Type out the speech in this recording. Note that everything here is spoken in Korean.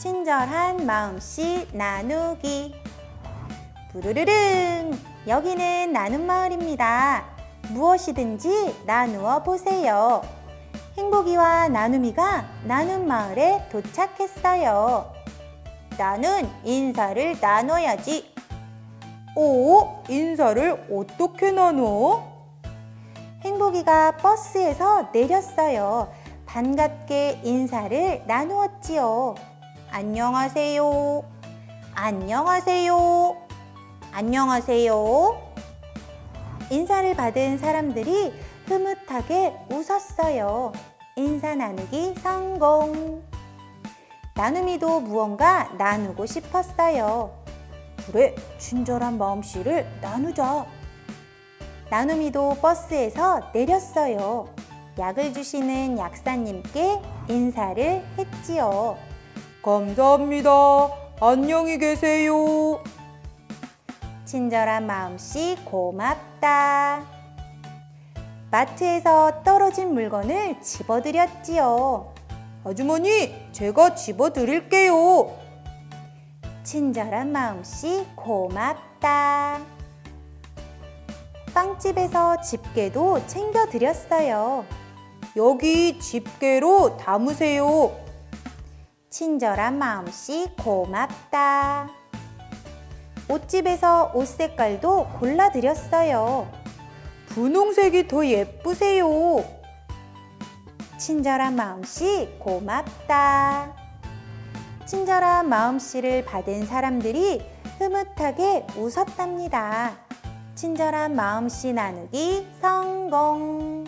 친절한 마음씨 나누기. 부르르릉! 여기는 나눔 마을입니다. 무엇이든지 나누어 보세요. 행복이와 나눔이가 나눔 마을에 도착했어요. 나는 인사를 나눠야지. 오, 인사를 어떻게 나눠? 행복이가 버스에서 내렸어요. 반갑게 인사를 나누었지요. 안녕하세요. 안녕하세요. 안녕하세요. 인사를 받은 사람들이 흐뭇하게 웃었어요. 인사 나누기 성공. 나눔이도 무언가 나누고 싶었어요. 그래, 친절한 마음씨를 나누자. 나눔이도 버스에서 내렸어요. 약을 주시는 약사님께 인사를 했지요. 감사합니다. 안녕히 계세요. 친절한 마음씨 고맙다. 마트에서 떨어진 물건을 집어드렸지요. 아주머니, 제가 집어드릴게요. 친절한 마음씨 고맙다. 빵집에서 집게도 챙겨드렸어요. 여기 집게로 담으세요. 친절한 마음씨 고맙다. 옷집에서 옷 색깔도 골라드렸어요. 분홍색이 더 예쁘세요. 친절한 마음씨 고맙다. 친절한 마음씨를 받은 사람들이 흐뭇하게 웃었답니다. 친절한 마음씨 나누기 성공!